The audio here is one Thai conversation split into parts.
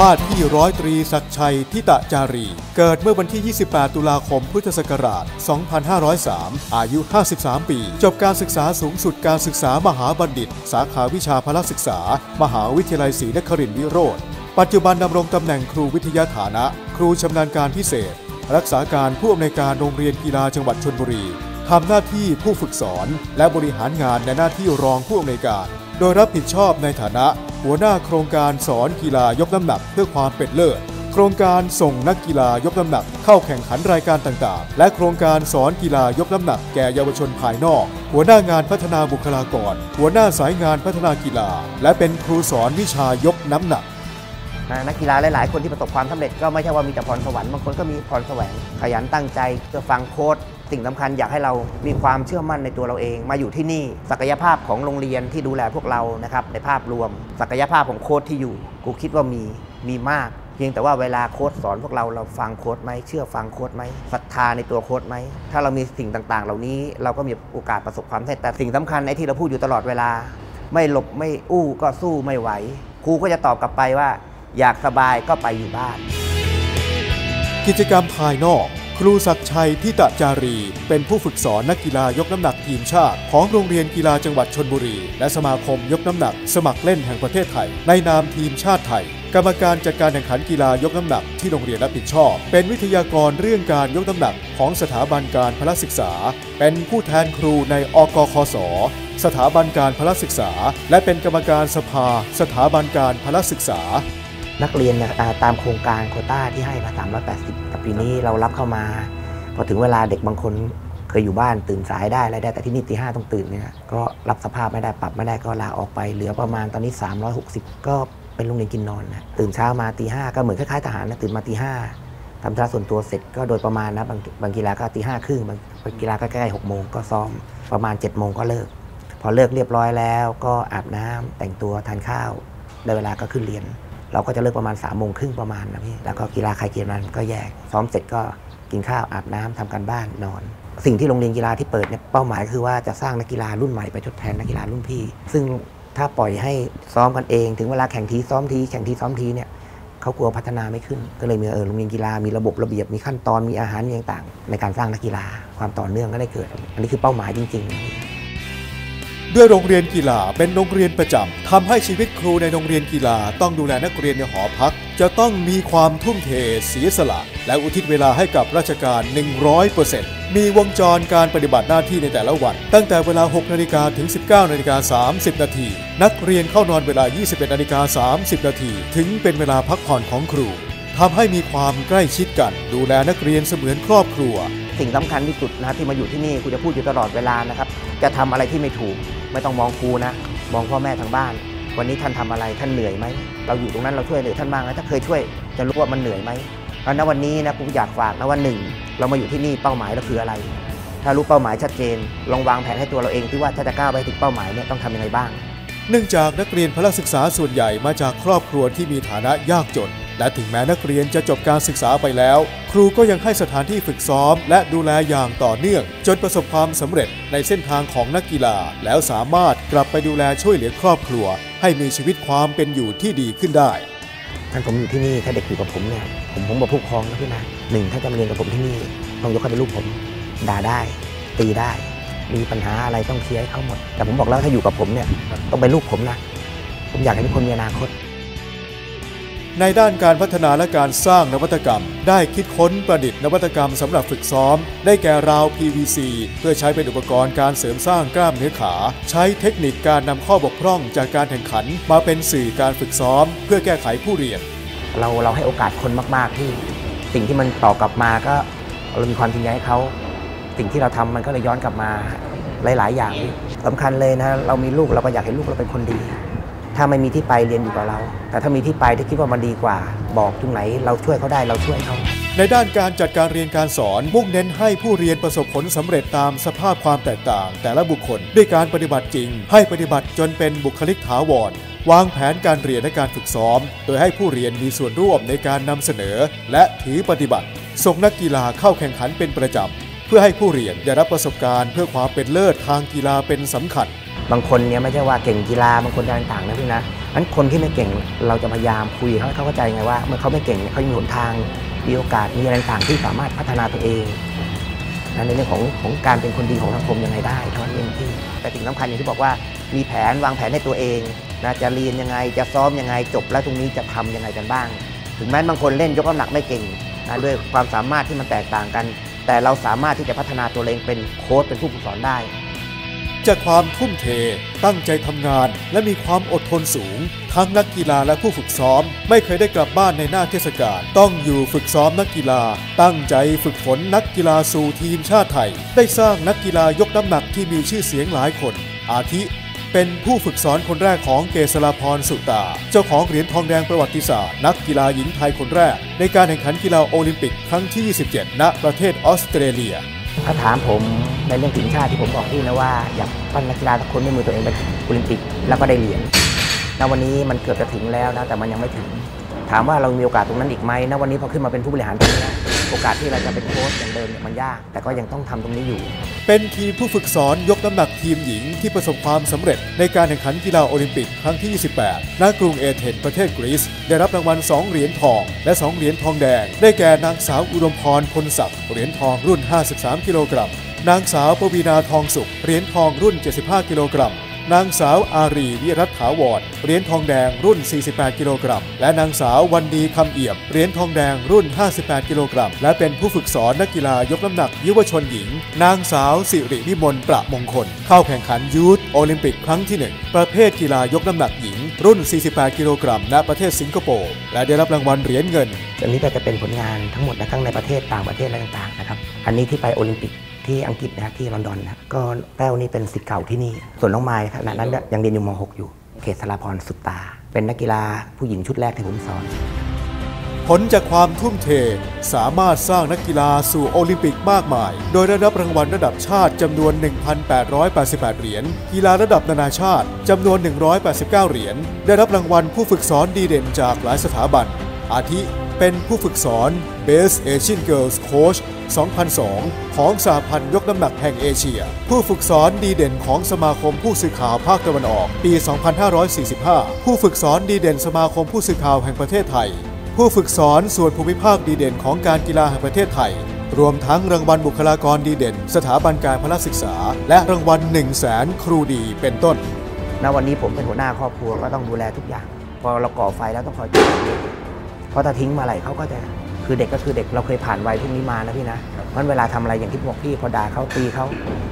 ว่าที่ร้อยตรีศักชัยทิตะจารี เกิดเมื่อวันที่ 28 ตุลาคม พุทธศักราช 2503 อายุ 53 ปี จบการศึกษาสูงสุดการศึกษามหาบัณฑิต สาขาวิชาพละศึกษา มหาวิทยาลัยศรีนครินทร์วิโรธ ปัจจุบันดำรงตำแหน่งครูวิทยาฐานะ ครูชำนาญการพิเศษ รักษาการผู้อำนวยการโรงเรียนกีฬาจังหวัดชลบุรีทำหน้าที่ผู้ฝึกสอน และบริหารงานในหน้าที่รองผู้อำนวยการ โดยรับผิดชอบในฐานะ หัวหน้าโครงการสอนกีฬายกน้ำหนักเพื่อความเป็นเลิศ โครงการส่งนักกีฬายกน้ำหนักเข้าแข่งขันรายการต่างๆ และโครงการสอนกีฬายกน้ำหนักแก่เยาวชนภายนอก หัวหน้างานพัฒนาบุคลากร หัวหน้าสายงานพัฒนากีฬา และเป็นครูสอนวิชายกน้ำหนักนักกีฬาหลาย ๆ คนที่ประสบความสำเร็จก็ไม่ใช่ว่ามีแต่พรสวรรค์บางคนก็มีพรแสวงขยันตั้งใจเพื่อฟังโค้ด สิ่งสำคัญอยากให้เรามีความเชื่อมั่นในตัวเราเอง มาอยู่ที่นี่ ศักยภาพของโรงเรียนที่ดูแลพวกเรานะครับในภาพรวม ศักยภาพของโค้ดที่อยู่กูคิดว่ามีมีมาก เพียงแต่ว่าเวลาโค้ดสอนพวกเราเราฟังโค้ดไหมเชื่อฟังโค้ดไหมศรัทธาในตัวโค้ดไหมถ้าเรามีสิ่งต่างๆ เหล่านี้เราก็มีโอกาสประสบความสำเร็จแต่สิ่งสำคัญไอ้ที่เราพูดอยู่ตลอดเวลา ไม่หลบไม่อู้ก็สู้ไม่ไหวครูก็จะตอบกลับไปว่า อยากสบายก็ไปอยู่บ้าน กิจกรรมภายนอก ครูศักชัยทิตะจารี เป็นผู้ฝึกสอนนักกีฬายกน้ำหนักทีมชาติ ของโรงเรียนกีฬาจังหวัดชนบุรี และสมาคมยกน้ำหนัก สมัครเล่นแห่งประเทศไทย ในนามทีมชาติไทย กรรมการจัดการแข่งขันกีฬายกน้ำหนักที่โรงเรียนรับผิดชอบ เป็นวิทยากรเรื่องการยกน้ำหนักของสถาบันการพละศึกษา เป็นผู้แทนครูในอกคสสถาบันการพละศึกษา และเป็นกรรมการสภา สถาบันการพละศึกษา นักเรียนเนี่ยอ่าตามโครงการโควต้าที่ให้มา380แต่ปีนี้เรารับเข้ามา พอถึงเวลาเด็กบางคนเคยอยู่บ้านตื่นสายได้อะไรได้แต่ที่นี่ตีห้าต้องตื่นเนี่ยก็รับสภาพไม่ได้ปรับไม่ได้ก็ลาออกไปเหลือประมาณตอนนี้ 360 ก็เป็นโรงเรียนกินนอนนะตื่นเช้ามาตีห้าก็เหมือนคล้ายๆทหารนะตื่นมาตีห้าทำธุระส่วนตัวเสร็จก็โดยประมาณนะบางบางกีฬาก็ตีห้าครึ่งบางบางกีฬาก็ใกล้ๆหกโมงก็ซ้อมประมาณ7จ็ดโมงก็เลิก พอเลิกเรียบร้อยแล้ว ก็อาบน้ำแต่งตัวทานข้าวได้เวลาก็ขึ้นเรียน เราก็จะเลิกประมาณ3ามโมงครึ่งประมาณนะพี่ แล้วก็กีฬาใครกีฬามันก็แยก ซ้อมเสร็จก็กินข้าวอาบน้ำทำการบ้านนอน สิ่งที่โรงเรียนกีฬาที่เปิดเนี่ยเป้าหมายคือว่าจะสร้างนักกีฬารุ่นใหม่ไปทดแทนนักกีฬารุ่นพี่ ซึ่งถ้าปล่อยให้ซ้อมกันเอง ถึงเวลาแข่งทีซ้อมทีแข่งทีซ้อมทีเนี่ยเขากลัวพัฒนาไม่ขึ้น ก็เลยมีเออโรงเรียนกีฬามีระบบระเบียบมีขั้นตอนมีอาหารมีต่างๆ ในการสร้างนักกีฬาความต่อเนื่องก็ได้เกิด อันนี้คือเป้าหมายจริง ๆ ด้วยโรงเรียนกีฬาเป็นโรงเรียนประจำทำให้ชีวิตครูในโรงเรียนกีฬาต้องดูแลนักเรียนในหอพัก จะต้องมีความทุ่มเทเสียสละ และอุทิศเวลาให้กับราชการ 100%มีวงจรการปฏิบัติหน้าที่ในแต่ละวัน ตั้งแต่เวลา 6 นาฬิกาถึง 19 นาฬิกา 30 นาทีนักเรียนเข้านอนเวลา 21 นาฬิกา 30 นาทีถึงเป็นเวลาพักผ่อนของครูทำให้มีความใกล้ชิดกัน ดูแลนักเรียนเสมือนครอบครัว สิ่งสำคัญที่สุดนะที่มาอยู่ที่นี่ครูจะพูดอยู่ตลอดเวลานะครับจะทำอะไรที่ไม่ถูก ไม่ต้องมองครูนะ มองพ่อแม่ทางบ้าน วันนี้ท่านทำอะไรท่านเหนื่อยไหม เราอยู่ตรงนั้นเราช่วยเหลือท่านบ้างนะถ้าเคยช่วยจะรู้ว่ามันเหนื่อยไหมเพราะณวันนี้นะครูอยากฝากนะว่าหนึ่งเรามาอยู่ที่นี่เป้าหมายเราคืออะไร ถ้ารู้เป้าหมายชัดเจน ลองวางแผนให้ตัวเราเองที่ว่าถ้าจะก้าวไปถึงเป้าหมายเนี่ยต้องทำยังไงบ้าง เนื่องจากนักเรียนพละศึกษาส่วนใหญ่มาจากครอบครัวที่มีฐานะยากจน และถึงแม้นักเรียนจะจบการศึกษาไปแล้ว ครูก็ยังให้สถานที่ฝึกซ้อม และดูแลอย่างต่อเนื่อง จนประสบความสำเร็จในเส้นทางของนักกีฬา แล้วสามารถกลับไปดูแลช่วยเหลือครอบครัว ให้มีชีวิตความเป็นอยู่ที่ดีขึ้นได้ท่านผมอยู่ที่นี่ถ้าเด็กอยู่กับผมเนี่ยผมผมกับผู้ปกครองนะพี่นะหนึ่งถ้าจะมาเรียนกับผมที่นี่ต้องยกให้เป็นลูกผมด่าได้ ตีได้ มีปัญหาอะไรต้องเคลียร์ให้เขาหมด แต่ผมบอกแล้วถ้าอยู่กับผมเนี่ยต้องเป็นลูกผมนะผมอยากให้ทุกคนมีอนาคต ในด้านการพัฒนาและการสร้างนวัตกรรม ได้คิดค้นประดิษฐ์นวัตกรรมสำหรับฝึกซ้อม ได้แก่ราว PVC เพื่อใช้เป็นอุปกรณ์การเสริมสร้างกล้ามเนื้อขา ใช้เทคนิคการนำข้อบกพร่องจากการแข่งขัน มาเป็นสื่อการฝึกซ้อม เพื่อแก้ไขผู้เรียน เราเราให้โอกาสคนมากๆที่ สิ่งที่มันตอบกลับมาก็เรามีความจริงใจให้เขาสิ่งที่เราทำมันก็เลยย้อนกลับมาหลาย ๆ อย่างสำคัญเลยนะเรามีลูกเราก็อยากให้ลูกเราเป็นคนดี ถ้าไม่มีที่ไปเรียนอยู่กับเรา แต่ถ้ามีที่ไปที่คิดว่ามันดีกว่า บอกตรงไหนเราช่วยเขาได้เราช่วยเขาในด้านการจัดการเรียนการสอนมุ่งเน้นให้ผู้เรียนประสบผลสำเร็จตามสภาพความแตกต่าง แต่ละบุคคลด้วยการปฏิบัติจริง ให้ปฏิบัติจนเป็นบุคลิกถาวรวางแผนการเรียนและการฝึกซ้อม โดยให้ผู้เรียนมีส่วนร่วมในการนำเสนอ และถือปฏิบัติ ส่งนักกีฬาเข้าแข่งขันเป็นประจำ เพื่อให้ผู้เรียนได้รับประสบการณ์เพื่อความเป็นเลิศทางกีฬาเป็นสำคัญ บางคนเนี่ยไม่ใช่ว่าเก่งกีฬาบางคนอะไรต่างๆนะพี่นะนั้นคนที่ไม่เก่งเราจะพยายามคุยเขาให้เขาเข้าใจไงว่าเมื่อเขาไม่เก่งเนี่ยเขามีหนทางมีโอกาสมีอะไรต่างๆที่สามารถพัฒนาตัวเองนะในเรื่องของของการเป็นคนดีของสังคมยังไงได้เท่านั้นเองที่แต่สิ่งสำคัญอย่างที่บอกว่ามีแผนวางแผนให้ตัวเองนะจะเรียนยังไงจะซ้อมยังไงจบ แล้วตรงนี้จะทำยังไงกันบ้าง ถึงแม้บางคนเล่นยกน้ำหนักไม่เก่งนะด้วยความสามารถที่มันแตกต่างกัน แต่เราสามารถที่จะพัฒนาตัวเองเป็นโค้ชเป็นผู้ฝึกสอนได้ จากความทุ่มเท ตั้งใจทำงาน และมีความอดทนสูง ทั้งนักกีฬาและผู้ฝึกซ้อม ไม่เคยได้กลับบ้านในหน้าเทศกาลต้องอยู่ฝึกซ้อมนักกีฬา ตั้งใจฝึกฝนนักกีฬาสู่ทีมชาติไทย ได้สร้างนักกีฬายกน้ำหนักที่มีชื่อเสียงหลายคน อาทิ เป็นผู้ฝึกสอนคนแรกของเกษราพรสุตา เจ้าของเหรียญทองแดงประวัติศาสตร์ นักกีฬาหญิงไทยคนแรก ในการแข่งขันกีฬาโอลิมปิกครั้งที่ 27 ณ ประเทศออสเตรเลีย ถ้าถามผมในเรื่องทีมชาติที่ผมบอกพี่นะว่าอยากปั้นนักกีฬาทุกคนด้วยมือตัวเองไปโอลิมปิกแล้วก็ได้เหรียญณวันนี้มันเกือบจะถึงแล้วนะแต่มันยังไม่ถึง ถามว่าเรามีโอกาสตรงนั้นอีกไหมณวันนี้พอขึ้นมาเป็นผู้บริหารตรงนี้ โอกาสที่เราจะเป็นโค้ชอย่างเดิมเนี่ยมันยาก แต่ก็ยังต้องทำตรงนี้อยู่ เป็นทีมผู้ฝึกสอนยกน้ำหนักทีมหญิงที่ประสบความสำเร็จ ในการแข่งขันกีฬาโอลิมปิกครั้งที่ 28 ณ กรุงเอเธนส์ประเทศกรีซ ได้รับรางวัล 2 เหรียญทอง และ 2 เหรียญทองแดง ได้แก่นางสาวอุดมพรพลศักดิ์เหรียญทองรุ่น 53 กิโลกรัม นางสาวปวีนาทองสุข เหรียญทองรุ่น 75 กิโลกรัม นางสาวอารีวิรัตถาวรเหรียญทองแดงรุ่น 48 กิโลกรัม และนางสาววันดีคำเอี่ยม เหรียญทองแดงรุ่น 58 กิโลกรัม และเป็นผู้ฝึกสอนนักกีฬายกน้ำหนักยุวชนหญิง นางสาวสิริวิมลประมงคล เข้าแข่งขันยูทโอลิมปิกครั้งที่ 1 ประเภทกีฬายกน้ำหนักหญิง รุ่น 48 กิโลกรัม ณ ประเทศสิงคโปร์ และได้รับรางวัลเหรียญเงิน อันนี้ก็จะเป็นผลงานทั้งหมดนะทั้งในประเทศต่างประเทศอะไรต่างๆนะครับ อันนี้ที่ไปโอลิมปิก ที่อังกฤษนะครับที่ลอนดอนนะก็แต้วนี่เป็นศิษย์เก่าที่นี่ ส่วนน้องไม้ขณะนั้นยังเรียนอยู่ม .6 อยู่ เขตสารพรสุตตา เป็นนักกีฬาผู้หญิงชุดแรกที่ผมสอน ผลจากความทุ่มเทสามารถสร้างนักกีฬาสู่โอลิมปิกมากมาย โดยได้รับรางวัลระดับชาติจำนวน 1,888 เหรียญ กีฬาระดับนานาชาติจำนวน 189 เหรียญ ได้รับรางวัลผู้ฝึกสอนดีเด่นจากหลายสถาบัน อาทิ เป็นผู้ฝึกสอน Best Asian Girls Coach 2002 ของสหพันธ์ยกน้ำหนักแห่งเอเชีย ผู้ฝึกสอนดีเด่นของสมาคมผู้สื่อข่าวภาคตะวันออก ปี 2545 ผู้ฝึกสอนดีเด่นสมาคมผู้สื่อข่าวแห่งประเทศไทย ผู้ฝึกสอนส่วนภูมิภาคดีเด่นของการกีฬาแห่งประเทศไทย รวมทั้งรางวัลบุคลากรดีเด่น สถาบันการพละศึกษา และรางวัล1 0 0 0 0แสนครูดีเป็นต้นณวันนี้ผมเป็นหัวหน้าครอบครัวก็ต้องดูแลทุกอย่าง พอเราก่อไฟแล้วต้องคอยจุดเพราะถ้าทิ้งมาไหลเขาก็จะ คือเด็กก็คือเด็กเราเคยผ่านวัยพวกนี้มานะพี่นะเพราะเวลาทำอะไรอย่างที่บอกพี่พอด่าเขาตีเขา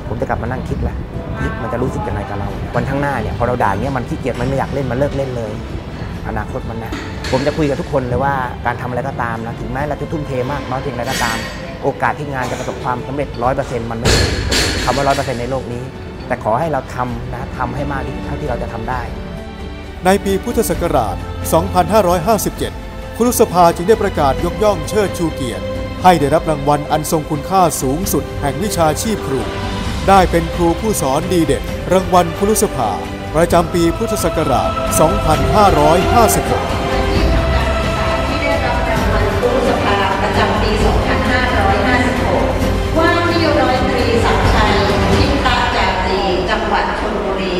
ผมจะกลับมานั่งคิดแหละนี่มันจะรู้สึกยังไงกับเรา วันข้างหน้าเนี่ยพอเราด่าเนี้ยมันขี้เกียจมันไม่อยากเล่นมันเลิกเล่นเลย อนาคตมันนะผมจะคุยกับทุกคนเลยว่าการทำอะไรก็ตามนะถึงแม้เราจะทุ่มเทมากน้อยเพียงไรก็ตาม โอกาสที่งานจะประสบความสำเร็จร้อยเปอร์เซ็นต์มันไม่มีคำว่าร้อยเปอร์เซ็นต์ในโลกนี้ แต่ขอให้เราทำนะทำให้มากที่สุดเท่าที่เราจะทำได้ ในปีพุทธศักราช 2557 ครุสภาจึงได้ประกาศยกย่องเชิดชูเกียรติ ให้ได้รับรางวัลอันทรงคุณค่าสูงสุดแห่งวิชาชีพครู ได้เป็นครูผู้สอนดีเด่นรางวัลครุสภา ประจำปีพุทธศักราช 2556ว่าที่ร้อยตรีสัมชัยทิพตาจารีจังหวัดชนบุรี